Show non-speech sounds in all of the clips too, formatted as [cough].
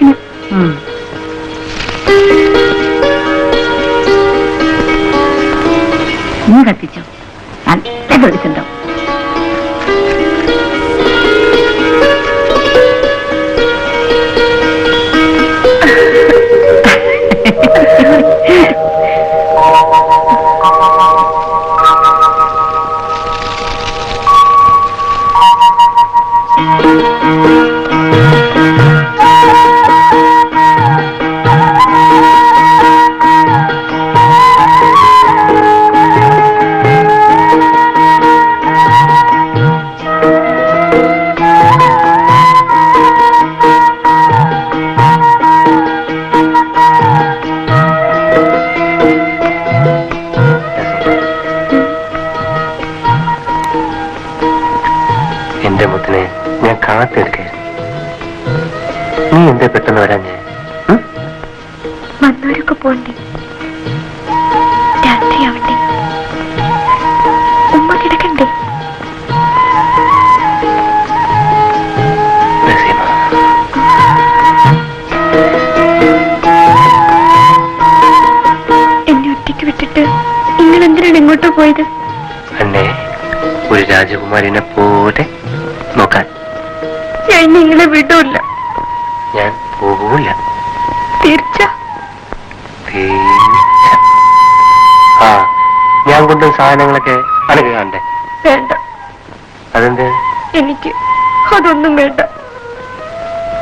ഉം. നീ കത്തിച്ചോ നല്ല വെളിച്ചുണ്ടാവും [laughs] എന്റെ മുത്തിനെ ഞാൻ കാത്തിരിക്കായിരുന്നു നീ എന്താ പെട്ടെന്ന് വരാൻ ഞാൻ വന്നവരൊക്കെ പോണ്ടേ? രാത്രിയാവട്ടെ ഉമ്മ കിടക്കണ്ടേ? നസീമ. എന്നെ ഒറ്റയ്ക്ക് വിട്ടിട്ട് നിങ്ങൾ എന്തിനാണ് എങ്ങോട്ടോ പോയത്? അന്നേ ഒരു രാജകുമാരിനെ പോലെ നോക്കാൻ. ഞാൻ നിങ്ങളെ വിടൂല്ല. ഞാൻ പോകൂല തീർച്ച. ആ ഞാൻ കൊണ്ട് സാധനങ്ങളൊക്കെ അനക്ക് കാണണ്ടേ വേണ്ട. അതെന്ത്? എനിക്ക് അതൊന്നും വേണ്ട.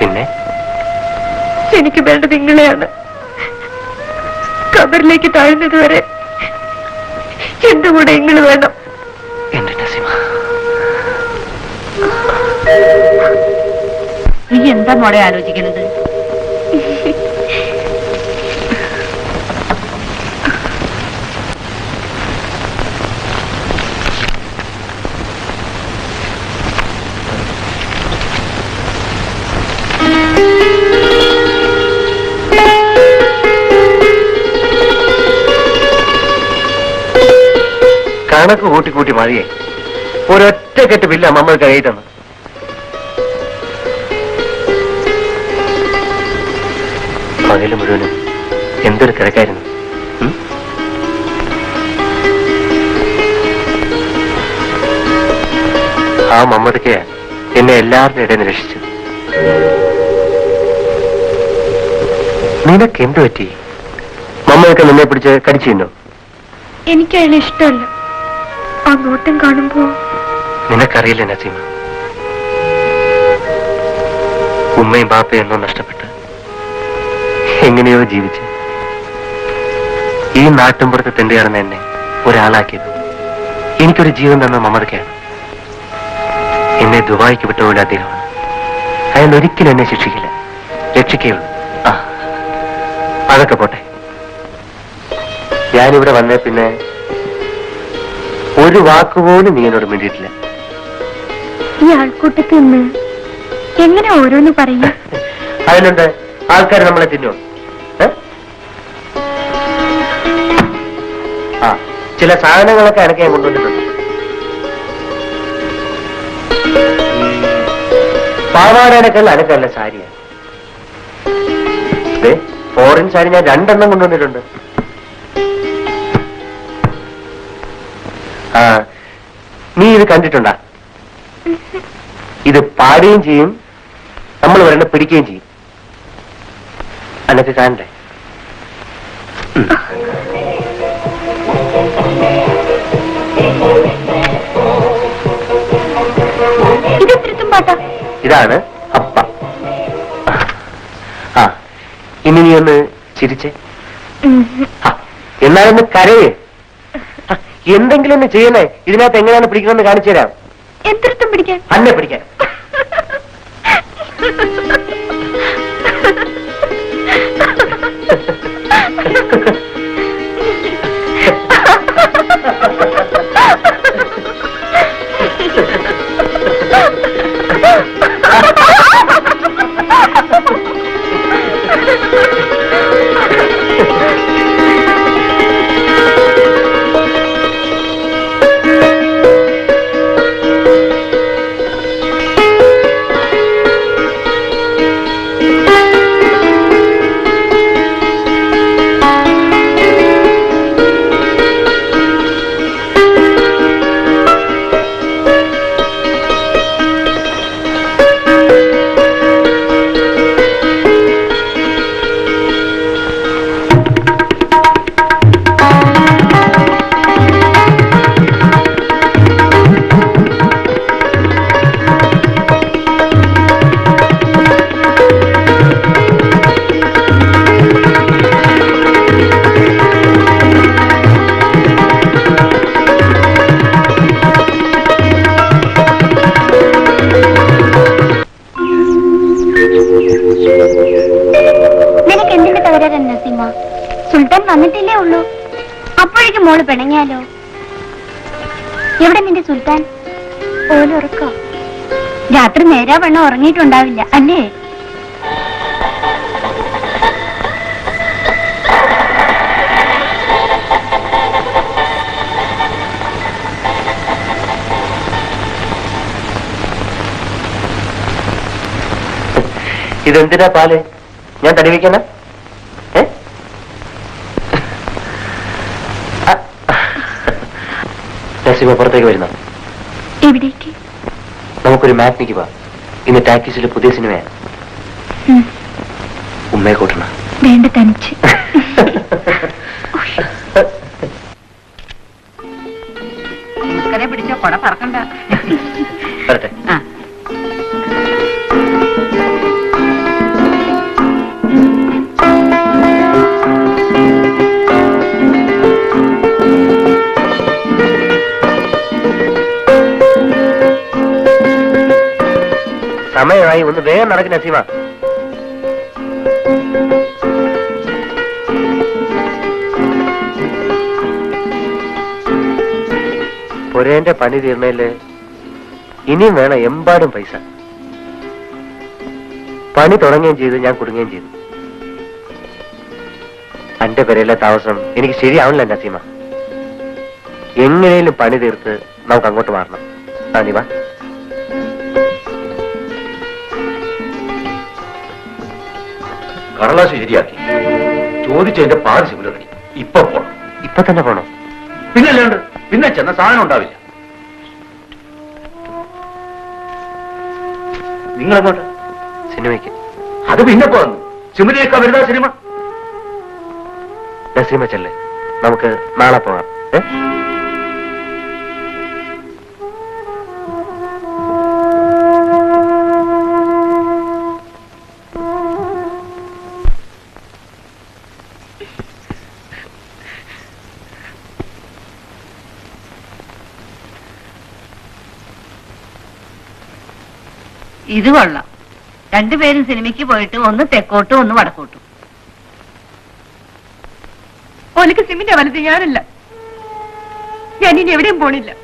പിന്നെ? എനിക്ക് വേണ്ടത് നിങ്ങളെയാണ്. കബറിലേക്ക് താഴ്ന്നത് വരെ എന്റെ കൂടെ നിങ്ങൾ വേണം. എന്താ മോളെ ആലോചിക്കുന്നത് കണക്ക് കൂട്ടി കൂട്ടി മതിയേ. ഒരൊറ്റ കെട്ട് ബില്ല നമ്മൾ കയ്യിൽ പകൽ മുഴുവനും എന്തൊരു തിരക്കായിരുന്നു? ആ മമ്മദക്ക് എന്നെ എല്ലാവരുടെ ഇടയിൽ രക്ഷിച്ചു. നിനക്ക് എന്ത് പറ്റി? മമ്മയൊക്കെ നിന്നെ പിടിച്ച് കടിച്ചു തിന്നോ? എനിക്ക് അയാളെ ഇഷ്ടമല്ല. ആ നോട്ടം കാണുമ്പോ നിനക്കറിയില്ല നസീമ. ഉമ്മയും ബാപ്പയും എന്നോ നഷ്ടപ്പെട്ട്. എങ്ങനെയോ ജീവിച്ച് ഈ നാട്ടുമ്പുറത്ത് തെണ്ടി കിടന്ന എന്നെ ഒരാളാക്കിയത്. എനിക്കൊരു ജീവൻ തന്ന മമതയ്ക്കാണ്. എന്നെ ദുബായിക്ക് വിട്ടുപോയ അദ്ദേഹമാണ്. അയാൾ ഒരിക്കലും എന്നെ ശിക്ഷിക്കില്ല. രക്ഷിക്കുകയുള്ളൂ. ആ അതൊക്കെ പോട്ടെ. ഞാനിവിടെ വന്നേ പിന്നെ ഒരു വാക്കുപോലും നീ എന്നോട് മിണ്ടിയിട്ടില്ല. ഈ ആൾക്കൂട്ടത്തിൽ നിന്ന് എങ്ങനെ ഓരോന്ന് പറയും? അതിനുണ്ട് ആൾക്കാർ നമ്മളെ തിന്നോ ചില സാധനങ്ങളൊക്കെ എനിക്ക് ഞാൻ കൊണ്ടുവന്നിട്ടുണ്ട്. പാവാടനൊക്കെ അനക്കല്ല സാരിയാണ് ഫോറിൻ സാരി ഞാൻ രണ്ടെണ്ണം കൊണ്ടുവന്നിട്ടുണ്ട്. ആ നീ ഇത് കണ്ടിട്ടുണ്ടാ? ഇത് പാടുകയും ചെയ്യും നമ്മൾ വരണ്ട പിടിക്കുകയും ചെയ്യും. അനക്ക് കാണണ്ടേ? ഇതാണ് അപ്പ. ആ ഇനി നീ ഒന്ന് ചിരിച്ചേ. ആ, എന്നാലൊന്ന് കരയേ. ആ, എന്തെങ്കിലും ഒന്ന് ചെയ്യണേ ഇതിനകത്ത് എങ്ങനെയാണ് പിടിക്കണമെന്ന് കാണിച്ചു തരാം. എന്തിരുത്തും പിടിക്കാൻ? അന്നെ പിടിക്കാൻ. [laughs] വരാൻ നസീമ സുൽത്താൻ വന്നിട്ടില്ലേ ഉള്ളൂ. അപ്പോഴേക്കും മോൾ പിണങ്ങിയാലോ? എവിടെ നിന്റെ സുൽത്താൻ? ഓലുറക്കോ രാത്രി നേരാ വെണ്ണം ഉറങ്ങിയിട്ടുണ്ടാവില്ല അല്ലേ? ഇതെന്തിനാ പാൽ? ഞാൻ തടി വെക്കാന ഏ ആ. നസീമ പുറത്തേക്ക് വരുന്ന എവിടേക്ക് നമുക്കൊരു മാറ്റിനിക്ക് പോവാം ഇന്ന് ടാക്കീസിലെ പുതിയ സിനിമയാണ് ഉമ്മയെ കൂട്ടണം വേണ്ട തനിച്ച് പിടിച്ച കൊട പറക്കണ്ട വരട്ടെ സമയമായി ഒന്ന് വേഗം നടക്കുന്ന സീമ പുരേന്റെ പണി തീർന്നേൽ ഇനിയും വേണം എമ്പാടും പൈസ. പണി തുടങ്ങുകയും ചെയ്തു ഞാൻ കുടുങ്ങുകയും ചെയ്തു. എന്റെ പെരയിലെ താമസം എനിക്ക് ശരിയാവണില്ല നസീമ. എങ്ങനെയും പണി തീർത്ത് നമുക്ക് അങ്ങോട്ട് മാറണം. ആ നീ കടലാസ് ശരിയാക്കി. ചോദിച്ചതിന്റെ പാതി റെഡി ഇപ്പൊ പോണം. ഇപ്പൊ തന്നെ പോണം. പിന്നെ അല്ലാണ്ട് പിന്നെ ചെന്ന സാധനം ഉണ്ടാവില്ല. നിങ്ങളെങ്ങോട്ട്. സിനിമയ്ക്ക്. അത് പിന്നെ പോന്നു സിമിനേക്കാ വരുന്ന സിനിമ. സിനിമ ചെല്ലേ. നമുക്ക് നാളെ പോകാം. ഏ? ഇത് കൊള്ളാം. രണ്ടുപേരും സിനിമയ്ക്ക് പോയിട്ട് ഒന്ന് തെക്കോട്ടും ഒന്ന് വടക്കോട്ടും. ഓനക്ക് സിമിന്റെ വലത് ഞാനല്ല. ഞാൻ ഇനി എവിടെയും പോണില്ല.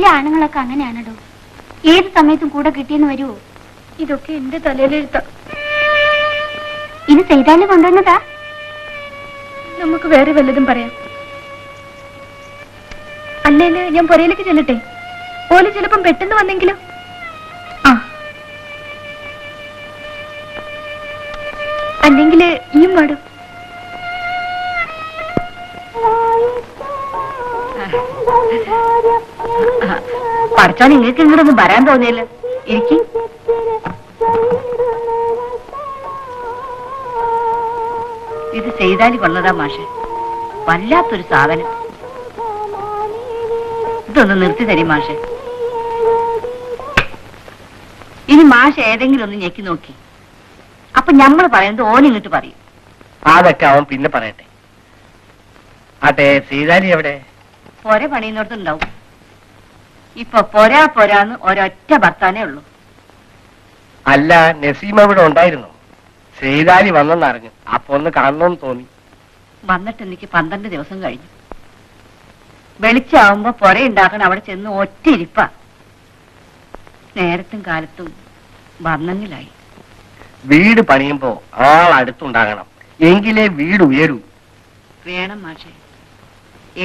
ചില ആണുങ്ങളൊക്കെ അങ്ങനെയാണല്ലോ. ഏത് സമയത്തും കൂടെ കിട്ടിയെന്ന് വരുമോ ഇതൊക്കെ എന്റെ തലയിലെഴുത്ത. ഇത് ചെയ്താലും കൊണ്ടുവന്നതാ. നമുക്ക് വേറെ വല്ലതും പറയാം. അല്ലേൽ ഞാൻ പുരയിലേക്ക് ചെല്ലട്ടെ. ഓൽ ചിലപ്പം പെട്ടെന്ന് വന്നെങ്കിലോ? ആ. അല്ലെങ്കിൽ ഈയും പാടും പഠിച്ചോ നിങ്ങൾക്ക് ഇങ്ങോട്ടൊന്നും വരാൻ തോന്നിയല്ലോ. എനിക്ക് ഇത് ചെയ്താൽ കൊള്ളതാ മാഷെ. വല്ലാത്തൊരു സാധനം. ഇതൊന്ന് നിർത്തി തരി മാഷെ. ഇനി മാഷ ഏതെങ്കിലും ഒന്ന് ഞെക്കി നോക്കി. അപ്പൊ ഞമ്മൾ പറയുന്നത് ഓൻ ഇങ്ങോട്ട് പറയും. അതൊക്കെ അവൻ പിന്നെ പറയട്ടെ. അതെ സീതാലി എവിടെ? ഒരേ പണിയുന്നിടത്തുണ്ടാവും ഇപ്പൊ പോരാ പോരാന്ന് ഒരൊറ്റ ഭർത്താനേ ഉള്ളൂ. അല്ല നസീമ ഇവിടെ ഉണ്ടായിരുന്നു. സീതാലി വന്നെന്നറിഞ്ഞു അപ്പൊ ഒന്ന് കാണണമെന്ന് തോന്നി. വന്നിട്ട് എനിക്ക് പന്ത്രണ്ട് ദിവസം കഴിഞ്ഞു. വെളിച്ചാവുമ്പോ പൊര ഉണ്ടാക്കണം അവിടെ ചെന്ന് ഒറ്റ ഇരിപ്പ നേരത്തും കാലത്തും വന്നെങ്കിലായി വീട് പണിയുമ്പോ ആൾ അടുത്തുണ്ടാകണം. എങ്കിലേ വീട് ഉയരൂ. വേണം മാഷെ.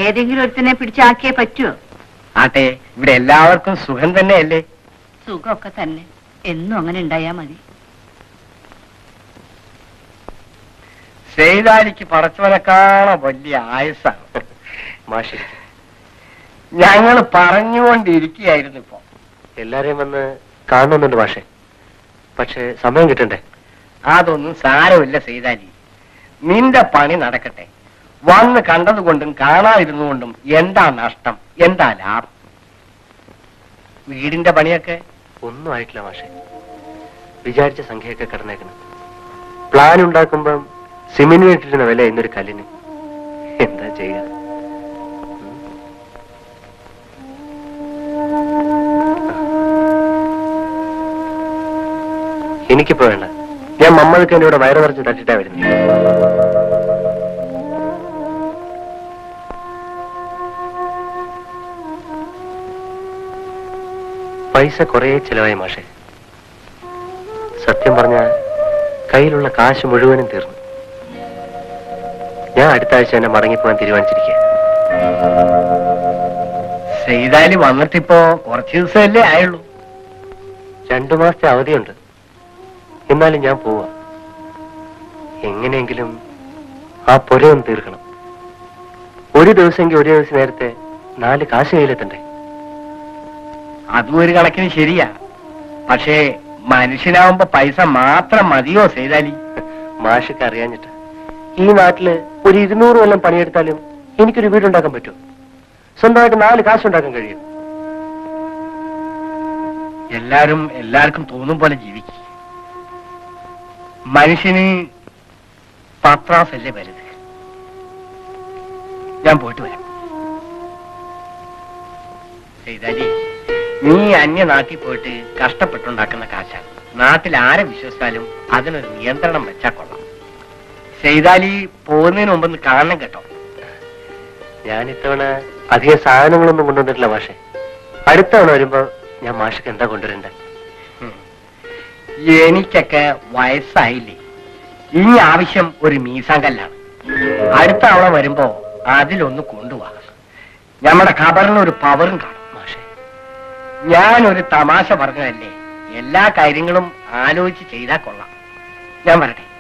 ഏതെങ്കിലും ഒരുത്തിനെ പിടിച്ചാക്കിയേ പറ്റുമോ ആട്ടെ ഇവിടെ എല്ലാവർക്കും സുഖം തന്നെയല്ലേ? സുഖമൊക്കെ തന്നെ. എന്നും അങ്ങനെ ഉണ്ടായാ മതി. സേതാലിക്ക് പടച്ചവനെക്കാണ വലിയ ആയുസാണ് മാഷി. ഞങ്ങൾ പറഞ്ഞുകൊണ്ടിരിക്കുകയായിരുന്നു ഇപ്പൊ. എല്ലാരെയും വന്ന് കാണുന്നുണ്ട് മാഷെ. പക്ഷെ സമയം കിട്ടണ്ടേ? അതൊന്നും സാരമില്ല സെയ്താലി നിന്റെ പണി നടക്കട്ടെ. വന്ന് കണ്ടതുകൊണ്ടും കാണാതിരുന്നുകൊണ്ടും എന്താ നഷ്ടം? എന്താ ലാഭം? വീടിന്റെ പണിയൊക്കെ? ഒന്നും ആയിട്ടില്ല മാഷെ. വിചാരിച്ച സംഖ്യയൊക്കെ കിടന്നേക്കണം. പ്ലാൻ ഉണ്ടാക്കുമ്പം സിമിന് വേണ്ടിയിരുന്ന വില ഇന്നൊരു കല്ലിന്. എന്താ ചെയ്യുക എനിക്കിപ്പോ വേണ്ട. ഞാൻ മമ്മൾക്ക് എന്നോട് വയറ് നിറച്ച് തട്ടിട്ടാ വരുന്നത് പൈസ കുറേ ചിലവായി മാഷെ. സത്യം പറഞ്ഞ കയ്യിലുള്ള കാശ് മുഴുവനും തീർന്നു. ഞാൻ അടുത്ത ആഴ്ച തന്നെ മടങ്ങിപ്പോകാൻ തീരുമാനിച്ചിരിക്കുക സെയ്താലി വന്നിട്ടിപ്പോ കുറച്ച് ദിവസമല്ലേ ആയുള്ളൂ. രണ്ടു മാസത്തെ അവധിയുണ്ട്. എന്നാലും ഞാൻ പോവാ. എങ്ങനെയെങ്കിലും ആ പുരയൊന്ന് തീർക്കണം. ഒരു ദിവസമെങ്കിൽ ഒരു ദിവസം നേരത്തെ നാല് കാശ് കയ്യിലെത്തണ്ടേ? അതും ഒരു കണക്കിന് ശരിയാ. പക്ഷേ മനുഷ്യനാവുമ്പോ പൈസ മാത്രം മതിയോ സേതാലി? മാഷക്ക് അറിയാഞ്ഞിട്ട്. ഈ നാട്ടിൽ ഒരു ഇരുന്നൂറ് കൊല്ലം പണിയെടുത്താലും എനിക്കൊരു വീടുണ്ടാക്കാൻ പറ്റും? സ്വന്തമായിട്ട് നാല് കാശുണ്ടാക്കാൻ കഴിയും. എല്ലാരും എല്ലാവർക്കും തോന്നും പോലെ ജീവിക്കും. മനുഷ്യന് പത്രാസല്ലേ വരുത് ഞാൻ പോയിട്ട് വരാം. ചെയ്താലി നീ അന്യ നാട്ടിൽ പോയിട്ട് കഷ്ടപ്പെട്ടുണ്ടാക്കുന്ന കാശാണ് നാട്ടിൽ ആരെ വിശ്വസിച്ചാലും അതിനൊരു നിയന്ത്രണം വെച്ചാ കൊള്ളാം. ചെയ്താലി പോകുന്നതിന് മുമ്പ് കാണണം കേട്ടോ. ഞാൻ ഇത്തവണ അധികം സാധനങ്ങളൊന്നും കൊണ്ടുവന്നിട്ടില്ല മാഷെ. അടുത്ത തവണ വരുമ്പോ ഞാൻ മാഷക്ക് എന്താ കൊണ്ടുവരണ്ടേ. എനിക്കൊക്കെ വയസ്സായില്ലേ. ഇനി ആവശ്യം ഒരു മീസാങ്കല്ലാണ് അടുത്ത തവണ വരുമ്പോ അതിലൊന്ന് കൊണ്ടുപോകാം നമ്മുടെ ഖബറിന് ഒരു പവറും കാണും. മാഷെ ഞാനൊരു തമാശ പറഞ്ഞതല്ലേ? എല്ലാ കാര്യങ്ങളും ആലോചിച്ച് ചെയ്താൽ കൊള്ളാം. ഞാൻ വരട്ടെ.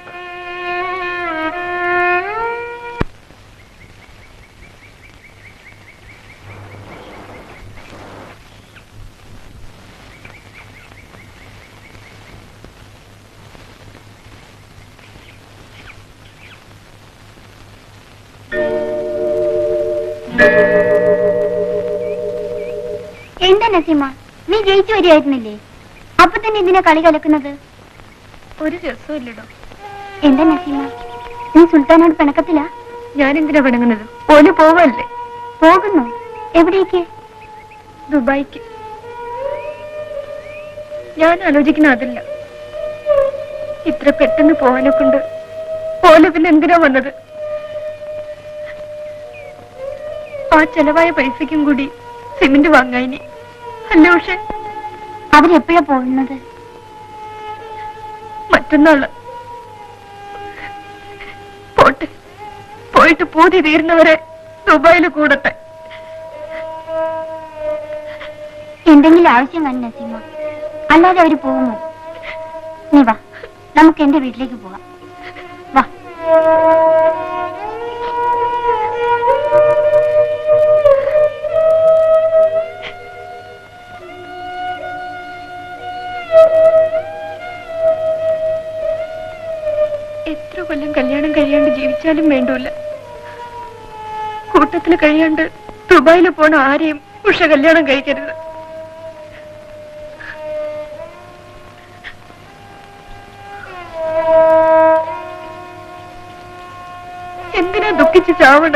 ജയിച്ചു വരികയായിരുന്നില്ലേ അപ്പൊ തന്നെ ഇതിനെ കളി കലക്കുന്നത്? ഒരു രസമില്ലടോ എന്താ നസീമ? നീ സുൽത്താനോട് പിണക്കത്തില്ല ഞാൻ എന്തിനാ പിണങ്ങുന്നത്? ഓൽ പോവല്ലേ? പോകുന്നു. എവിടേക്ക്? ദുബായിക്ക്. ഞാൻ ആലോചിക്കുന്ന അതല്ല. ഇത്ര പെട്ടെന്ന് പോവാനെ കൊണ്ട് പോലെ പിന്നെ എന്തിനാ വന്നത്? ആ ചെലവായ പൈസക്കും കൂടി സിമന്റ് വാങ്ങായിനി അല്ല പക്ഷെ അവരെപ്പോഴാ പോകുന്നത്? മറ്റന്നാൾ പോട്ടെ. പോയിട്ട് പൂതി തീരുന്നവരെ ദുബായിൽ കൂടട്ടെ. എന്തെങ്കിലും ആവശ്യം കാണും നസീമ അല്ലാതെ അവർ പോകുമോ? നീ വാ നമുക്ക് എന്റെ വീട്ടിലേക്ക് പോവാം. വാ. കഴിയാണ്ട് ജീവിച്ചാലും വേണ്ടൂല കൂട്ടത്തിൽ കഴിയാണ്ട് ദുബായിൽ പോണ ആരെയും ഉഷ കല്യാണം കഴിക്കരുത്. എന്തിനാ ദുഃഖിച്ച് ചാവണ?